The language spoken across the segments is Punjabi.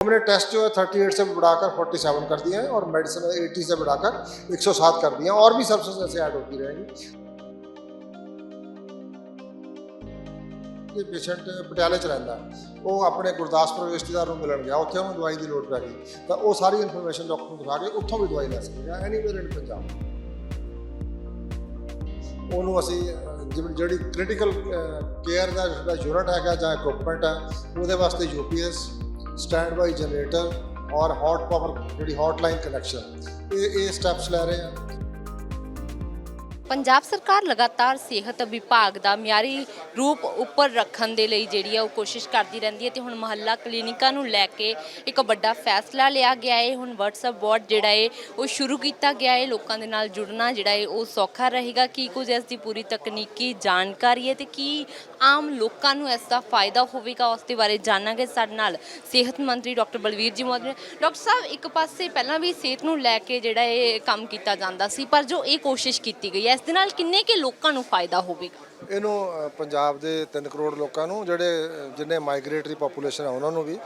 हमने टेस्ट जो है 38 से बढ़ाकर 47 कर दिए हैं और मेडिसिन 80 से बढ़ाकर 107 कर दिए हैं और भी सब्सिडेज ऐसे ऐड होती रहेंगी ਇਹ ਪੇਸ਼ੈਂਟ ਪਟਿਆਲੇ ਚ ਰਹਿੰਦਾ ਉਹ ਆਪਣੇ ਗੁਰਦਾਸਪੁਰ ਰਿਸ਼ਤੇਦਾਰ ਨੂੰ ਮਿਲਣ ਗਿਆ ਉੱਥੇ ਉਹਨੂੰ ਦਵਾਈ ਦੀ ਲੋੜ ਪੈ ਗਈ ਤਾਂ ਉਹ ਸਾਰੀ ਇਨਫੋਰਮੇਸ਼ਨ ਡਾਕਟਰ ਨੂੰ ਦਿਖਾ ਕੇ ਉੱਥੋਂ ਵੀ ਦਵਾਈ ਲੈ ਸਕੇਗਾ ਐਨੀਵੇਅਰ ਇਨ ਪੰਜਾਬ ਉਹਨੂੰ ਅਸੀਂ ਅਹ, ਜਿਵੇਂ ਜਿਹੜੀ ਕ੍ਰਿਟੀਕਲ ਕੇਅਰ ਦਾ ਜਿਹੜਾ ਯੂਨਿਟ ਹੈਗਾ ਜਾਂ ਇਕਵਿਪਮੈਂਟ ਹੈ ਉਹਦੇ ਵਾਸਤੇ ਯੂਪੀਐਸ ਸਟੈਂਡ ਬਾਈ ਜਨਰੇਟਰ ਔਰ ਹੌਟ ਪਾਵਰ ਜਿਹੜੀ ਹੌਟ ਲਾਈਨ ਕਨੈਕਸ਼ਨ ਇਹ ਇਹ ਸਟੈਪਸ ਲੈ ਰਹੇ ਹਾਂ ਪੰਜਾਬ ਸਰਕਾਰ ਲਗਾਤਾਰ ਸਿਹਤ ਵਿਭਾਗ ਦਾ ਮਿਆਰੀ ਰੂਪ ਉੱਪਰ ਰੱਖਣ ਦੇ ਲਈ ਜਿਹੜੀ ਆ ਉਹ ਕੋਸ਼ਿਸ਼ ਕਰਦੀ ਰਹਿੰਦੀ ਹੈ ਤੇ ਹੁਣ ਮਹੱਲਾ ਕਲੀਨਿਕਾਂ ਨੂੰ ਲੈ ਕੇ ਇੱਕ ਵੱਡਾ ਫੈਸਲਾ ਲਿਆ ਗਿਆ ਹੈ। ਹੁਣ WhatsApp ਬੋਰਡ ਜਿਹੜਾ ਹੈ, ਉਹ ਸ਼ੁਰੂ ਕੀਤਾ ਗਿਆ ਹੈ। ਲੋਕਾਂ ਦੇ ਨਾਲ ਜੁੜਨਾ ਜਿਹੜਾ ਹੈ, ਉਹ ਸੌਖਾ ਰਹੇਗਾ। ਕੀ ਕੁਝ ਇਸ ਦੀ ਪੂਰੀ ਤਕਨੀਕੀ ਜਾਣਕਾਰੀ ਹੈ ਤੇ ਕੀ ਆਮ ਲੋਕਾਂ ਨੂੰ ਇਸ ਦਾ ਫਾਇਦਾ ਹੋਵੇਗਾ, ਉਸ ਦੇ ਬਾਰੇ ਜਾਣਾਂਗੇ ਸਾਡੇ ਨਾਲ ਸਿਹਤ ਮੰਤਰੀ ਡਾਕਟਰ ਬਲਵੀਰ ਜੀ ਮੌਜੂਦ ਨੇ। ਡਾਕਟਰ ਸਾਹਿਬ, ਇੱਕ ਪਾਸੇ ਪਹਿਲਾਂ ਵੀ ਸਿਹਤ ਨੂੰ ਲੈ ਕੇ ਜਿਹੜਾ ਇਹ ਕੰਮ ਕੀਤਾ ਜਾਂਦਾ ਸੀ, ਪਰ ਜੋ ਇਹ ਕੋਸ਼ਿਸ਼ ਕੀਤੀ ਗਈ ਹੈ ਇਸ ਦੇ ਨਾਲ ਕਿੰਨੇ ਕੇ ਲੋਕਾਂ ਨੂੰ ਫਾਇਦਾ ਹੋਵੇਗਾ? ਇਹਨੂੰ ਪੰਜਾਬ ਦੇ 3 ਕਰੋੜ ਲੋਕਾਂ ਨੂੰ, ਜਿਹੜੇ ਜਿੰਨੇ ਮਾਈਗ੍ਰੇਟਰੀ ਪੋਪੂਲੇਸ਼ਨ ਹੈ ਉਹਨਾਂ ਨੂੰ ਵੀ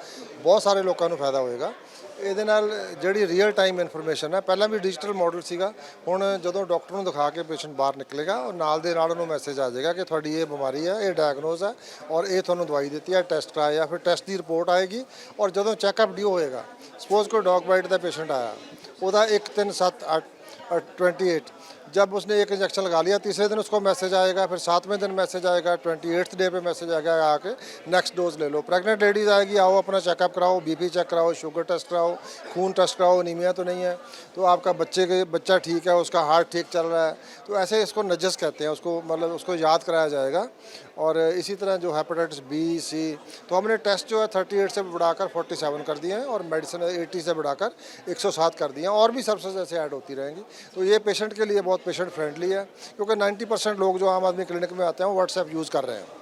ਬਹੁਤ ਸਾਰੇ ਲੋਕਾਂ ਨੂੰ ਫਾਇਦਾ ਹੋਏਗਾ ਇਹਦੇ ਨਾਲ ਜਿਹੜੀ ਰੀਅਲ ਟਾਈਮ ਇਨਫੋਰਮੇਸ਼ਨ ਹੈ ਪਹਿਲਾਂ ਵੀ ਡਿਜੀਟਲ ਮਾਡਲ ਸੀਗਾ, ਹੁਣ ਜਦੋਂ ਡਾਕਟਰ ਨੂੰ ਦਿਖਾ ਕੇ ਪੇਸ਼ੈਂਟ ਬਾਹਰ ਨਿਕਲੇਗਾ, ਉਹ ਨਾਲ ਦੇ ਨਾਲ ਉਹਨੂੰ ਮੈਸੇਜ ਆ ਜਾਏਗਾ ਕਿ ਤੁਹਾਡੀ ਇਹ ਬਿਮਾਰੀ ਹੈ ਇਹ ਡਾਇਗਨੋਸ ਹੈ ਔਰ ਇਹ ਤੁਹਾਨੂੰ ਦਵਾਈ ਦਿੱਤੀ ਹੈ ਟੈਸਟ ਕਰਾਇਆ ਫਿਰ ਟੈਸਟ ਦੀ ਰਿਪੋਰਟ ਆਏਗੀ ਔਰ ਜਦੋਂ ਚੈੱਕਅਪ ਡਿਊ ਹੋਏਗਾ ਸਪੋਜ਼ ਕੋਈ ਡੌਗ ਬਾਈਟ ਦਾ ਪੇਸ਼ੈਂਟ ਆਇਆ, ਉਹਦਾ 1 3 7 8 28 जब उसने एक इंजेक्शन लगा लिया, तीसरे दिन उसको मैसेज आएगा, फिर सातवें दिन मैसेज आएगा ट्वेंटी एट्थ डे पे मैसेज आएगा, आके नेक्स्ट डोज ले लो। प्रेग्नेंट लेडीज़ आएगी, आओ अपना चेकअप कराओ बीपी चेक कराओ शुगर टेस्ट कराओ, खून टेस्ट कराओ नीमिया तो नहीं है। तो आपका बच्चे के, बच्चा ठीक है, उसका हार्ट ठीक चल रहा है। तो ऐसे इसको नजस कहते हैं, उसको मतलब उसको याद कराया जाएगा। और इसी तरह जो हेपेटाइटिस बी सी तो हमने टेस्ट जो है 38 से बढ़ाकर 47 कर दिए हैं और मेडिसिन 80 से बढ़ाकर 107 कर दिए हैं और भी सब्सिडेज ऐसे ऐड होती रहेंगी तो ये पेशेंट के लिए बहुत पेशेंट फ्रेंडली है क्योंकि 90 परसेंट लोग जो आम आदमी क्लिनिक में आते हैं वो व्हाट्सएप यूज़ कर रहे हैं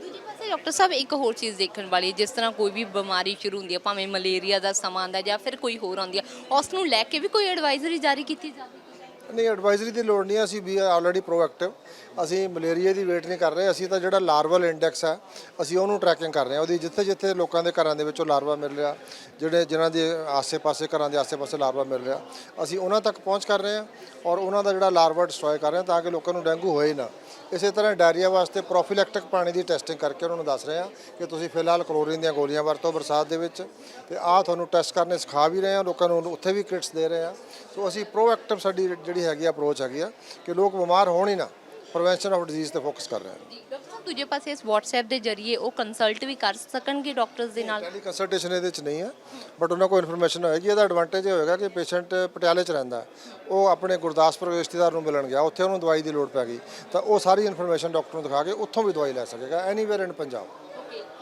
ਦੂਜੇ ਪਾਸੇ ਡਾਕਟਰ ਸਾਹਿਬ ਇੱਕ ਹੋਰ ਚੀਜ਼ ਦੇਖਣ ਵਾਲੀ ਹੈ, ਜਿਸ ਤਰ੍ਹਾਂ ਕੋਈ ਵੀ ਬਿਮਾਰੀ ਸ਼ੁਰੂ ਹੁੰਦੀ ਹੈ ਭਾਵੇਂ ਮਲੇਰੀਆ ਦਾ ਸਮਾਂ ਆਉਂਦਾ ਜਾਂ ਫਿਰ ਕੋਈ ਹੋਰ ਆਉਂਦੀ ਹੈ ਉਸ ਨੂੰ ਲੈ ਕੇ ਵੀ ਕੋਈ ਐਡਵਾਈਜ਼ਰੀ ਜਾਰੀ ਕੀਤੀ ਜਾਵੇ ਨਹੀਂ ਐਡਵਾਈਜ਼ਰੀ ਦੀ ਲੋੜ ਨਹੀਂ ਹੈ, ਅਸੀਂ ਵੀ ਆਲਰੇਡੀ ਪ੍ਰੋਐਕਟਿਵ ਅਸੀਂ ਮਲੇਰੀਆ ਦੀ ਵੇਟ ਨਹੀਂ ਕਰ ਰਹੇ ਅਸੀਂ ਤਾਂ ਜਿਹੜਾ ਲਾਰਵਲ ਇੰਡੈਕਸ ਹੈ ਅਸੀਂ ਉਹਨੂੰ ਟਰੈਕਿੰਗ ਕਰ ਰਹੇ ਹਾਂ। ਉਹਦੀ ਜਿੱਥੇ ਜਿੱਥੇ ਲੋਕਾਂ ਦੇ ਘਰਾਂ ਦੇ ਵਿੱਚੋਂ ਲਾਰਵਾ ਮਿਲ ਰਿਹਾ ਜਿਹੜੇ ਜਿਨ੍ਹਾਂ ਦੇ ਆਸੇ-ਪਾਸੇ ਘਰਾਂ ਦੇ ਆਸੇ-ਪਾਸੇ ਲਾਰਵਾ ਮਿਲ ਰਿਹਾ ਅਸੀਂ ਉਹਨਾਂ ਤੱਕ ਪਹੁੰਚ ਕਰ ਰਹੇ ਹਾਂ ਔਰ ਉਹਨਾਂ ਦਾ ਜਿਹੜਾ ਲਾਰਵਾ ਡਿਸਟਰੋਏ ਕਰ ਰਹੇ ਹਾਂ ਤਾਂ ਕਿ ਲੋਕਾਂ ਨੂੰ ਡੈਂਗੂ ਹੋਏ ਨਾ। ਇਸੇ ਤਰ੍ਹਾਂ ਡਾਇਰੀਆ ਵਾਸਤੇ ਪ੍ਰੋਫਿਲੈਕਟਿਕ ਪਾਣੀ ਦੀ ਟੈਸਟਿੰਗ ਕਰਕੇ ਉਹਨਾਂ ਨੂੰ ਦੱਸ ਰਹੇ ਹਾਂ ਕਿ ਤੁਸੀਂ ਫਿਲਹਾਲ ਕਲੋਰੀਨ ਦੀਆਂ ਗੋਲੀਆਂ ਵਰਤੋ ਬਰਸਾਤ ਦੇ ਵਿੱਚ ਤੇ ਆਹ ਤੁਹਾਨੂੰ ਟੈਸਟ ਕਰਨੇ ਸਿਖਾ ਵੀ ਰਹੇ ਹਾਂ ਲੋਕਾਂ ਨੂੰ ਉੱਥੇ ਵੀ ਕਿਟਸ ਦੇ ਰਹੇ ਹਾਂ। ਸੋ ਅਸੀਂ ਪ੍ਰੋਐਕਟਿਵ ਸਾਡੀ ਜਿਹੜੀ ਹੈਗੀ ਅਪਰੋਚ ਹੈਗੀ ਆ ਕਿ ਲੋਕ ਬਿਮਾਰ ਹੋਣ ਹੀ ਨਾ ਪ੍ਰੀਵੈਂਸ਼ਨ ਆਫ ਡਿਜ਼ੀਜ਼ ਤੇ ਫੋਕਸ ਕਰ ਰਹੇ ਹਾਂ ਜੀ ਡਾਕਟਰ ਸਾਹਿਬ ਦੂਜੇ ਪਾਸੇ ਇਸ WhatsApp ਦੇ ਜ਼ਰੀਏ ਉਹ ਕੰਸਲਟ ਵੀ ਕਰ ਸਕਣਗੇ ਡਾਕਟਰਸ ਦੇ ਨਾਲ ਟੈਲੀ ਕੰਸਲਟੇਸ਼ਨ ਇਹਦੇ ਵਿੱਚ ਨਹੀਂ ਹੈ ਬਟ ਉਹਨਾਂ ਕੋਲ ਇਨਫੋਰਮੇਸ਼ਨ ਹੋਏਗੀ ਇਹਦਾ ਐਡਵਾਂਟੇਜ ਇਹ ਹੋਏਗਾ ਕਿ ਪੇਸ਼ੈਂਟ ਪਟਿਆਲੇ 'ਚ ਰਹਿੰਦਾ। ਉਹ ਆਪਣੇ ਗੁਰਦਾਸਪੁਰ ਰਿਸ਼ਤੇਦਾਰ ਨੂੰ ਮਿਲਣ ਗਿਆ ਉੱਥੇ ਉਹਨੂੰ ਦਵਾਈ ਦੀ ਲੋੜ ਪੈ ਗਈ ਤਾਂ ਉਹ ਸਾਰੀ ਇਨਫੋਰਮੇਸ਼ਨ ਡਾਕਟਰ ਨੂੰ ਦਿਖਾ ਕੇ ਉੱਥੋਂ ਵੀ ਦਵਾਈ ਲੈ ਸਕੇਗਾ ਐਨੀਵੇਅਰ ਇਨ ਪੰਜਾਬ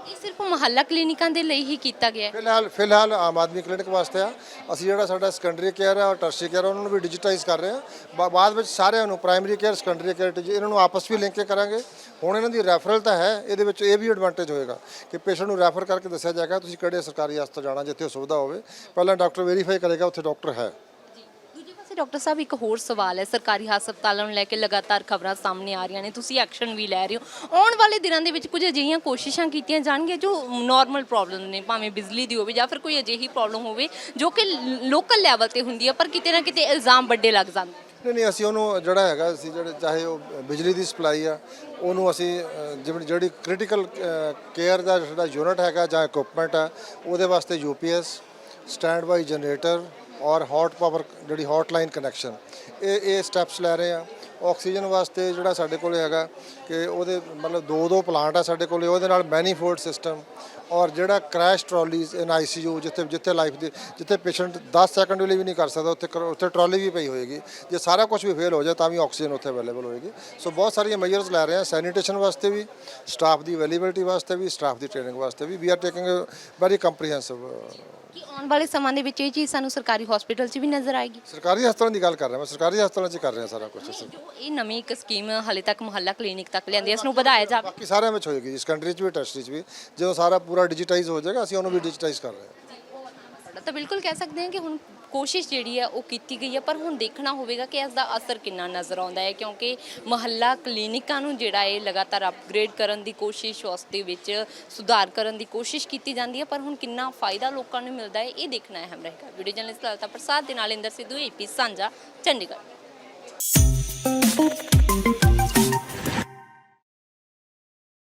ਇਹ ਸਿਰਫ ਮੁਹੱਲਾ ਕਲੀਨਿਕਾਂ ਦੇ ਲਈ ਹੀ ਕੀਤਾ ਗਿਆ ਹੈ। ਫਿਲਹਾਲ ਫਿਲਹਾਲ ਆਮ ਆਦਮੀ ਕਲੀਨਿਕ ਵਾਸਤੇ ਆ। ਅਸੀਂ ਜਿਹੜਾ ਸਾਡਾ ਸੈਕੰਡਰੀ ਕੇਅਰ ਹੈ ਔਰ ਟਰਸ਼ਰੀ ਕੇਅਰ ਉਹਨਾਂ ਨੂੰ ਵੀ ਡਿਜੀਟਾਈਜ਼ ਕਰ ਰਹੇ ਹਾਂ ਬਾ- ਬਾਅਦ ਵਿੱਚ ਸਾਰਿਆਂ ਨੂੰ ਪ੍ਰਾਇਮਰੀ ਕੇਅਰ ਸੈਕੰਡਰੀ ਕੇਅਰ ਇਹਨਾਂ ਨੂੰ ਆਪਸ ਵੀ ਲਿੰਕ ਕੇ ਕਰਾਂਗੇ। ਹੁਣ ਇਹਨਾਂ ਦੀ ਰੈਫਰਲ ਤਾਂ ਹੈ, ਇਹਦੇ ਵਿੱਚ ਇਹ ਵੀ ਐਡਵਾਂਟੇਜ ਹੋਏਗਾ ਕਿ ਪੇਸ਼ੈਂਟ ਨੂੰ ਰੈਫਰ ਕਰਕੇ ਦੱਸਿਆ ਜਾਏਗਾ, ਤੁਸੀਂ ਕਿਹੜੇ ਸਰਕਾਰੀ ਹਸਪਤਾਲ ਜਾਣਾ ਜਿੱਥੇ ਉਹ ਸੁਵਿਧਾ ਹੋਵੇ। ਪਹਿਲਾਂ ਡਾਕਟਰ ਵੈਰੀਫਾਈ ਕਰੇਗਾ, ਉੱਥੇ ਡਾਕਟਰ ਹੈ। ਡਾਕਟਰ ਸਾਹਿਬ, ਇੱਕ ਹੋਰ ਸਵਾਲ ਹੈ। ਸਰਕਾਰੀ ਹਸਪਤਾਲਾਂ ਨੂੰ ਲੈ ਕੇ ਲਗਾਤਾਰ ਖਬਰਾਂ ਸਾਹਮਣੇ ਆ ਰਹੀਆਂ ਨੇ। ਤੁਸੀਂ ਐਕਸ਼ਨ ਵੀ ਲੈ ਰਹੇ ਹੋ। ਆਉਣ ਵਾਲੇ ਦਿਨਾਂ ਦੇ ਵਿੱਚ ਕੁਝ ਅਜਿਹੀਆਂ ਕੋਸ਼ਿਸ਼ਾਂ ਕੀਤੀਆਂ ਜਾਣਗੀਆਂ ਜੋ ਨਾਰਮਲ ਪ੍ਰੋਬਲਮ ਨੇ, ਭਾਵੇਂ ਬਿਜਲੀ ਦੀ ਹੋਵੇ ਜਾਂ ਫਿਰ ਕੋਈ ਅਜਿਹੀ ਪ੍ਰੋਬਲਮ ਹੋਵੇ ਜੋ ਕਿ ਲੋਕਲ ਲੈਵਲ ਤੇ ਹੁੰਦੀ ਹੈ, ਪਰ ਕਿਤੇ ਨਾ ਕਿਤੇ ਇਲਜ਼ਾਮ ਵੱਡੇ ਲੱਗ ਜਾਂਦੇ ਨਹੀਂ ਨਹੀਂ, ਅਸੀਂ ਉਹਨੂੰ ਜਿਹੜਾ ਹੈਗਾ, ਅਸੀਂ ਜਿਹੜੇ ਚਾਹੇ ਉਹ ਬਿਜਲੀ ਦੀ ਸਪਲਾਈ ਆ, ਉਹਨੂੰ ਅਸੀਂ ਜਿਵੇਂ ਜਿਹੜੀ ਕ੍ਰਿਟੀਕਲ ਕੇਅਰ ਦਾ ਜਿਹੜਾ ਯੂਨਿਟ ਹੈਗਾ ਜਾਂ ਇਕਵਿਪਮੈਂਟ ਆ, ਉਹਦੇ ਵਾਸਤੇ ਯੂਪੀਐਸ ਸਟੈਂਡ ਬਾਈ ਜਨਰੇਟਰ ਔਰ ਹੌਟ ਪਾਵਰ ਜਿਹੜੀ ਹੌਟਲਾਈਨ ਕਨੈਕਸ਼ਨ ਇਹ ਇਹ ਸਟੈਪਸ ਲੈ ਰਹੇ ਆ। ਆਕਸੀਜਨ ਵਾਸਤੇ ਜਿਹੜਾ ਸਾਡੇ ਕੋਲ ਹੈਗਾ ਕਿ ਉਹਦੇ ਮਤਲਬ ਦੋ ਦੋ ਪਲਾਂਟ ਆ ਸਾਡੇ ਕੋਲੇ, ਉਹਦੇ ਨਾਲ ਮੈਨੀਫੋਲਡ ਸਿਸਟਮ ਔਰ ਜਿਹੜਾ ਕ੍ਰੈਸ਼ ਟਰਾਲੀਜ਼ ਇਨ ਆਈਸੀਯੂ ਜਿੱਥੇ ਜਿੱਥੇ ਲਾਈਫ ਦੇ, ਜਿੱਥੇ ਪੇਸ਼ੈਂਟ 10 ਸੈਕਿੰਡ ਲਈ ਵੀ ਨਹੀਂ ਕਰ ਸਕਦਾ, ਉੱਥੇ ਕਰ- ਉੱਥੇ ਟਰਾਲੀ ਵੀ ਪਈ ਹੋਏਗੀ। ਜੇ ਸਾਰਾ ਕੁਝ ਵੀ ਫੇਲ ਹੋ ਜਾਏ ਤਾਂ ਵੀ ਆਕਸੀਜਨ ਉੱਥੇ ਅਵੇਲੇਬਲ ਹੋਏਗੀ। ਸੋ ਬਹੁਤ ਸਾਰੀਆਂ ਮੈਜਰਸ ਲੈ ਰਹੇ ਹਾਂ ਸੈਨੀਟੇਸ਼ਨ ਵਾਸਤੇ ਵੀ ਸਟਾਫ ਦੀ ਅਵੇਲੇਬਿਲਟੀ ਵਾਸਤੇ ਵੀ ਸਟਾਫ ਦੀ ਟ੍ਰੇਨਿੰਗ ਵਾਸਤੇ ਵੀ। We are taking very comprehensive ਕਿ ਆਉਣ ਵਾਲੇ ਸਮਾਂ ਦੇ ਵਿੱਚ ਇਹ ਚੀਜ਼ ਸਾਨੂੰ ਸਰਕਾਰੀ ਹਸਪੀਟਲ 'ਚ ਵੀ ਨਜ਼ਰ ਆਏਗੀ? ਸਰਕਾਰੀ ਹਸਪਤਾਲਾਂ ਦੀ ਗੱਲ ਕਰ ਰਿਹਾ ਮੈਂ ਸਰਕਾਰੀ ਹਸਪਤਾਲਾਂ 'ਚ ਕਰ ਰਿਹਾ ਸਾਰਾ ਕੁਝ ਜੋ ਇਹ ਨਵੀਂ ਇੱਕ ਸਕੀਮ ਹਾਲੇ ਤੱਕ ਮੁਹੱਲਾ ਕਲੀਨਿਕ ਤੱਕ ਲਿਆਂਦੀ ਹੈ ਇਸ ਨੂੰ ਵਧਾਇਆ ਜਾਵੇ। ਬਾਕੀ ਸਾਰਿਆਂ ਵਿੱਚ ਹੋਏਗੀ ਜੀ ਸੈਕੰਡਰੀ 'ਚ ਵੀ ਟੈਸਟਰੀ 'ਚ ਵੀ। ਜਦੋਂ ਸਾਰਾ ਪੂਰਾ ਡਿਜੀਟਾਈਜ਼ ਹੋ ਜਾਏਗਾ ਅਸੀਂ ਉਹਨੂੰ ਵੀ ਡਿਜੀਟਾਈਜ਼ ਕਰ ਰਹੇ ਹਾਂ। ਤਾਂ ਬਿਲਕੁਲ ਕਹਿ ਸਕਦੇ ਹਾਂ ਕਿ ਹੁਣ ਕੋਸ਼ਿਸ਼ ਜਿਹੜੀ ਹੈ ਉਹ ਕੀਤੀ ਗਈ ਹੈ, ਪਰ ਹੁਣ ਦੇਖਣਾ ਹੋਵੇਗਾ ਕਿ ਇਸ ਦਾ ਅਸਰ ਕਿੰਨਾ ਨਜ਼ਰ ਆਉਂਦਾ ਹੈ, ਕਿਉਂਕਿ ਮਹੱਲਾ ਕਲੀਨਿਕਾਂ ਨੂੰ ਜਿਹੜਾ ਹੈ ਲਗਾਤਾਰ ਅਪਗ੍ਰੇਡ ਕਰਨ ਦੀ ਕੋਸ਼ਿਸ਼, ਉਸ ਦੇ ਵਿੱਚ ਸੁਧਾਰ ਕਰਨ ਦੀ ਕੋਸ਼ਿਸ਼ ਕੀਤੀ ਜਾਂਦੀ ਹੈ, ਪਰ ਹੁਣ ਕਿੰਨਾ ਫਾਇਦਾ ਲੋਕਾਂ ਨੂੰ ਮਿਲਦਾ ਹੈ, ਇਹ ਦੇਖਣਾ ਅਹਿਮ ਰਹੇਗਾ। ਵੀਡੀਓ ਜਰਨਲਿਸਟ ਲਲਤਾ ਪ੍ਰਸਾਦ ਦੇ ਨਾਲ ਇੰਦਰ ਸਿੱਧੂ ਏਪੀ ਸਾਂਝਾ, ਚੰਡੀਗੜ੍ਹ।